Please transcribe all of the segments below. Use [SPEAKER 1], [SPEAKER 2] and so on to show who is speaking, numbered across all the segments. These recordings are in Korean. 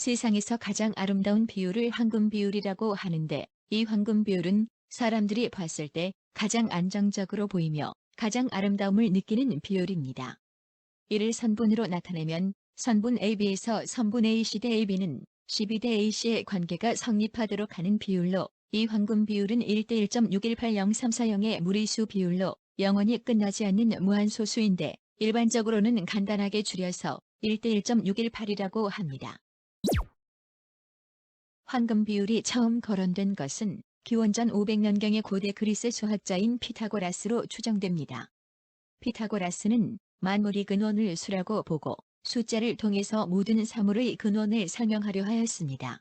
[SPEAKER 1] 세상에서 가장 아름다운 비율을 황금 비율이라고 하는데 이 황금 비율은 사람들이 봤을 때 가장 안정적으로 보이며 가장 아름다움을 느끼는 비율입니다. 이를 선분으로 나타내면 선분 AB에서 선분 AC 대 AB는 12대 AC의 관계가 성립하도록 하는 비율로 이 황금 비율은 1대 1.618034형의 무리수 비율로 영원히 끝나지 않는 무한소수인데 일반적으로는 간단하게 줄여서 1대 1.618이라고 합니다. 황금 비율이 처음 거론된 것은 기원전 500년경의 고대 그리스 수학자인 피타고라스로 추정됩니다. 피타고라스는 만물이 근원을 수라고 보고 숫자를 통해서 모든 사물의 근원을 설명하려 하였습니다.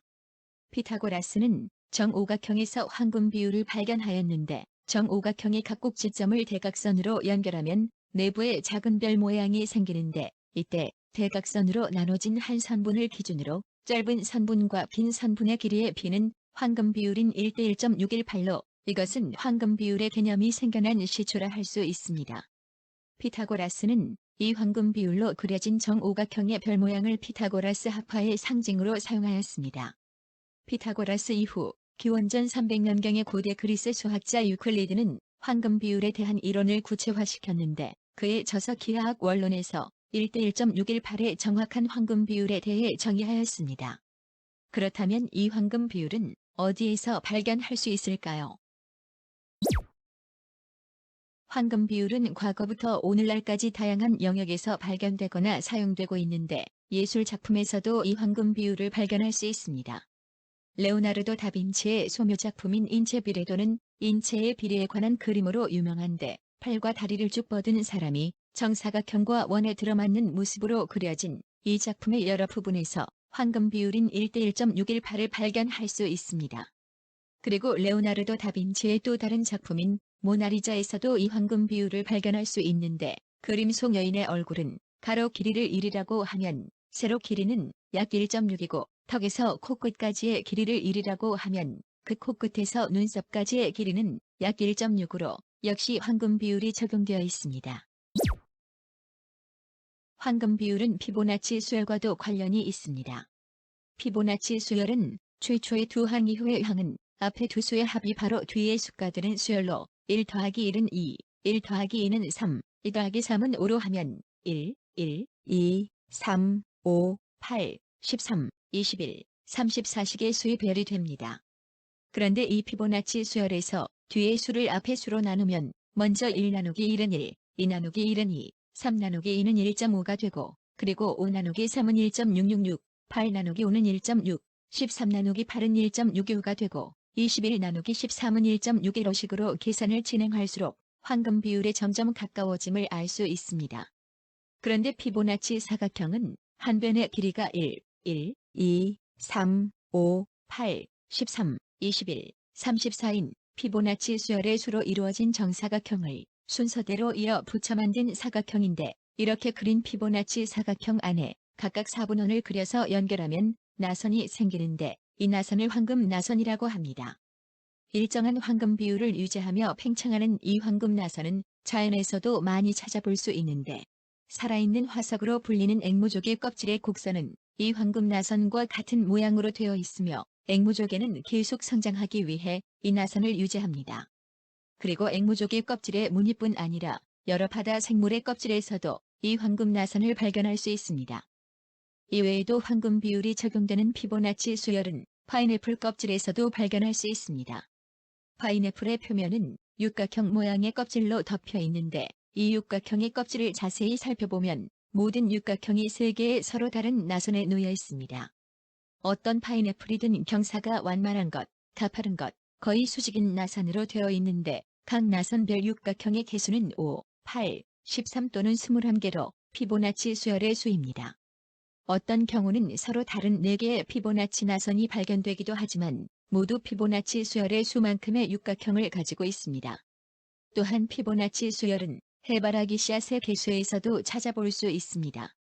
[SPEAKER 1] 피타고라스는 정오각형에서 황금 비율을 발견하였는데 정오각형의 각 꼭지점을 대각선으로 연결하면 내부에 작은 별 모양이 생기는데 이때 대각선으로 나눠진 한 선분을 기준으로 짧은 선분과 긴 선분의 길이의 비는 황금 비율인 1대 1.618로 이것은 황금 비율의 개념이 생겨난 시초라 할 수 있습니다. 피타고라스는 이 황금 비율로 그려진 정오각형의 별 모양을 피타고라스 합화의 상징으로 사용하였습니다. 피타고라스 이후 기원전 300년경의 고대 그리스 수학자 유클리드는 황금 비율에 대한 이론을 구체화시켰는데 그의 저서 기하학 원론에서 1대 1.618의 정확한 황금 비율에 대해 정의하였습니다. 그렇다면 이 황금 비율은 어디에서 발견할 수 있을까요? 황금 비율은 과거부터 오늘날까지 다양한 영역에서 발견되거나 사용되고 있는데 예술 작품에서도 이 황금 비율을 발견할 수 있습니다. 레오나르도 다빈치의 소묘작품인 인체 비례도는 인체의 비례에 관한 그림으로 유명한데 팔과 다리를 쭉 뻗은 사람이 정사각형과 원에 들어맞는 모습으로 그려진 이 작품의 여러 부분에서 황금 비율인 1대 1.618을 발견할 수 있습니다. 그리고 레오나르도 다빈치의 또 다른 작품인 모나리자에서도 이 황금 비율을 발견할 수 있는데 그림 속 여인의 얼굴은 가로 길이를 1이라고 하면 세로 길이는 약 1.6이고 턱에서 코끝까지의 길이를 1이라고 하면 그 코끝에서 눈썹까지의 길이는 약 1.6으로 역시 황금 비율이 적용되어 있습니다. 황금 비율은 피보나치 수열과도 관련이 있습니다. 피보나치 수열은 최초의 두 항 이후의 항은 앞에 두 수의 합이 바로 뒤의 수가 되는 수열로 1 더하기 1은 2, 1 더하기 2는 3, 2 더하기 3은 5로 하면 1, 1, 2, 3, 5, 8, 13, 21, 34식의 수의 별이 됩니다. 그런데 이 피보나치 수열에서 뒤의 수를 앞의 수로 나누면 먼저 1 나누기 1은 1, 2 나누기 1은 2, 3 나누기 2는 1.5가 되고 그리고 5 나누기 3은 1.666, 8 나누기 5는 1.6, 13 나누기 8은 1.625가 되고 21 나누기 13은 1.615식으로 계산을 진행할수록 황금 비율에 점점 가까워짐을 알 수 있습니다. 그런데 피보나치 사각형은 한 변의 길이가 1, 1, 2, 3, 5, 8, 13, 21, 34인 피보나치 수열의 수로 이루어진 정사각형을 순서대로 이어 붙여 만든 사각형인데 이렇게 그린 피보나치 사각형 안에 각각 4분원을 그려서 연결하면 나선이 생기는데 이 나선을 황금 나선이라고 합니다. 일정한 황금 비율을 유지하며 팽창하는 이 황금 나선은 자연에서도 많이 찾아볼 수 있는데 살아있는 화석으로 불리는 앵무족의 껍질의 곡선은 이 황금 나선과 같은 모양으로 되어 있으며 앵무족에는 계속 성장하기 위해 이 나선을 유지합니다. 그리고 앵무족의 껍질의 무늬뿐 아니라 여러 바다 생물의 껍질에서도 이 황금 나선을 발견할 수 있습니다. 이외에도 황금 비율이 적용되는 피보나치 수열은 파인애플 껍질에서도 발견할 수 있습니다. 파인애플의 표면은 육각형 모양의 껍질로 덮여 있는데 이 육각형의 껍질을 자세히 살펴보면 모든 육각형이 세 개의 서로 다른 나선에 놓여 있습니다. 어떤 파인애플이든 경사가 완만한 것, 가파른 것, 거의 수직인 나선으로 되어 있는데 각 나선별 육각형의 개수는 5, 8, 13 또는 21개로 피보나치 수열의 수입니다. 어떤 경우는 서로 다른 4개의 피보나치 나선이 발견되기도 하지만 모두 피보나치 수열의 수만큼의 육각형을 가지고 있습니다. 또한 피보나치 수열은 해바라기씨앗의 개수에서도 찾아볼 수 있습니다.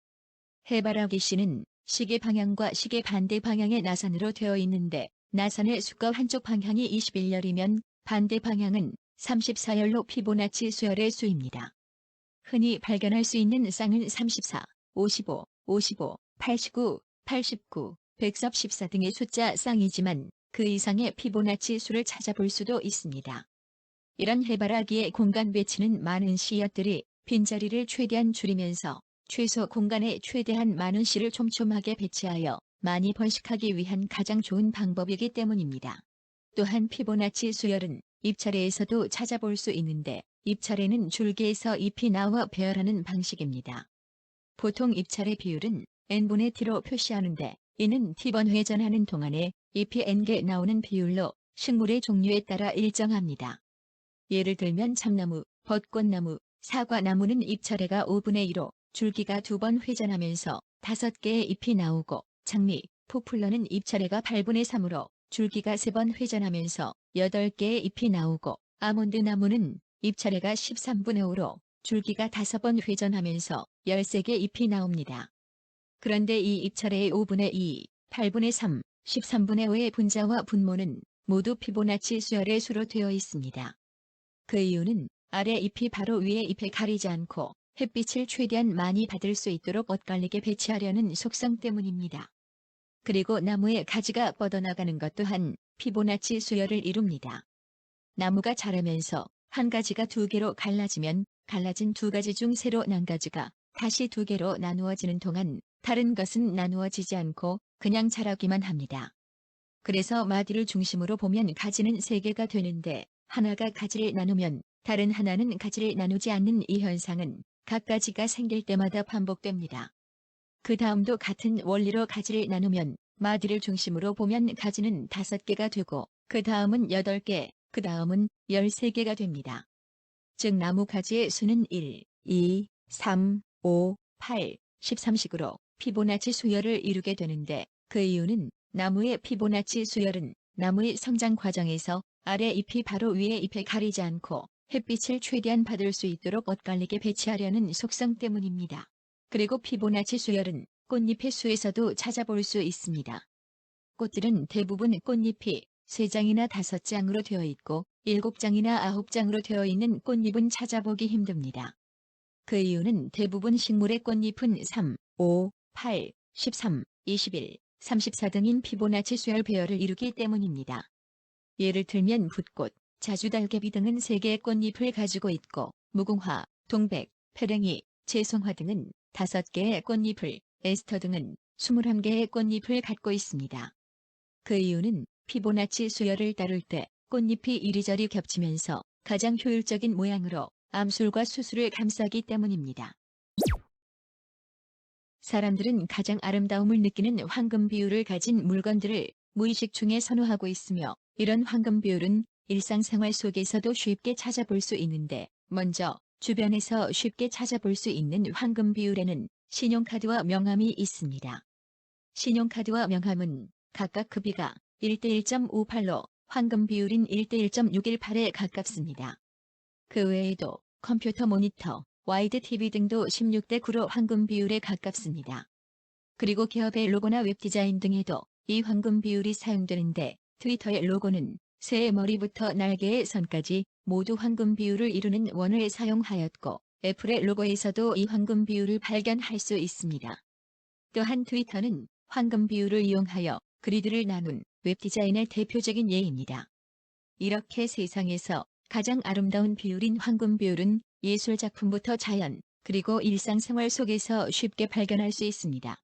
[SPEAKER 1] 해바라기씨는 시계 방향과 시계 반대 방향의 나선으로 되어 있는데 나선의 수가 한쪽 방향이 21열이면 반대 방향은 34열로 피보나치 수열의 수입니다. 흔히 발견할 수 있는 쌍은 34, 55, 55, 89, 89, 114 등의 숫자 쌍이지만 그 이상의 피보나치 수를 찾아볼 수도 있습니다. 이런 해바라기의 공간 배치는 많은 시엿들이 빈자리를 최대한 줄이면서 최소 공간에 최대한 많은 씨를 촘촘하게 배치하여 많이 번식하기 위한 가장 좋은 방법이기 때문입니다. 또한 피보나치 수열은 입차례에서도 찾아볼 수 있는데 입차례는 줄기에서 잎이 나와 배열하는 방식입니다. 보통 입차례 비율은 n분의 t로 표시하는데 이는 t번 회전하는 동안에 잎이 n개 나오는 비율로 식물의 종류에 따라 일정합니다. 예를 들면 참나무, 벚꽃나무, 사과나무는 잎차례가 5분의 1로 줄기가 두 번 회전하면서 5개의 잎이 나오고 장미, 포플러는 잎차례가 8분의 3으로 줄기가 3번 회전하면서 8개의 잎이 나오고 아몬드 나무는 잎차례가 13분의 5로 줄기가 5번 회전하면서 13개 잎이 나옵니다. 그런데 이 잎차례의 5분의 2, 8분의 3, 13분의 5의 분자와 분모는 모두 피보나치 수열의 수로 되어 있습니다. 그 이유는 아래 잎이 바로 위에 잎에 가리지 않고 햇빛을 최대한 많이 받을 수 있도록 엇갈리게 배치하려는 속성 때문입니다. 그리고 나무의 가지가 뻗어나가는 것 또한 피보나치 수열을 이룹니다. 나무가 자라면서 한 가지가 두 개로 갈라지면 갈라진 두 가지 중 새로 난 가지가 다시 두 개로 나누어지는 동안 다른 것은 나누어지지 않고 그냥 자라기만 합니다. 그래서 마디를 중심으로 보면 가지는 세 개가 되는데 하나가 가지를 나누면 다른 하나는 가지를 나누지 않는 이 현상은 각 가지가 생길 때마다 반복됩니다. 그 다음도 같은 원리로 가지를 나누면 마디를 중심으로 보면 가지는 다섯 개가 되고 그 다음은 여덟 개, 그 다음은 열세 개가 됩니다. 즉 나무 가지의 수는 1, 2, 3, 5, 8, 13식으로 피보나치 수열을 이루게 되는데 그 이유는 나무의 피보나치 수열은 나무의 성장 과정에서 아래 잎이 바로 위에 잎에 가리지 않고 햇빛을 최대한 받을 수 있도록 엇갈리게 배치하려는 속성 때문입니다. 그리고 피보나치 수열은 꽃잎의 수에서도 찾아볼 수 있습니다. 꽃들은 대부분 꽃잎이 3장이나 5장으로 되어 있고 7장이나 9장으로 되어 있는 꽃잎은 찾아보기 힘듭니다. 그 이유는 대부분 식물의 꽃잎은 3, 5, 8, 13, 21, 34 등인 피보나치 수열 배열을 이루기 때문입니다. 예를 들면 붓꽃, 자주달개비 등은 3개의 꽃잎을 가지고 있고 무궁화, 동백, 페랭이, 채송화 등은 5개의 꽃잎을, 에스터 등은 21개의 꽃잎을 갖고 있습니다. 그 이유는 피보나치 수열을 따를 때 꽃잎이 이리저리 겹치면서 가장 효율적인 모양으로 암술과 수술을 감싸기 때문입니다. 사람들은 가장 아름다움을 느끼는 황금 비율을 가진 물건들을 무의식 중에 선호하고 있으며 이런 황금 비율은 일상생활 속에서도 쉽게 찾아볼 수 있는데 먼저 주변에서 쉽게 찾아볼 수 있는 황금 비율에는 신용카드와 명함이 있습니다. 신용카드와 명함은 각각 급이가 1대 1.58로 황금 비율인 1대 1.618에 가깝습니다. 그 외에도 컴퓨터 모니터, 와이드 TV 등도 16대 9로 황금 비율에 가깝습니다. 그리고 기업의 로고나 웹 디자인 등에도 이 황금 비율이 사용되는데 트위터의 로고는 새의 머리부터 날개의 선까지 모두 황금 비율을 이루는 원을 사용하였고 애플의 로고에서도 이 황금 비율을 발견할 수 있습니다. 또한 트위터는 황금 비율을 이용하여 그리드를 나눈 웹디자인의 대표적인 예입니다. 이렇게 세상에서 가장 아름다운 비율인 황금 비율은 예술작품부터 자연, 그리고 일상생활 속에서 쉽게 발견할 수 있습니다.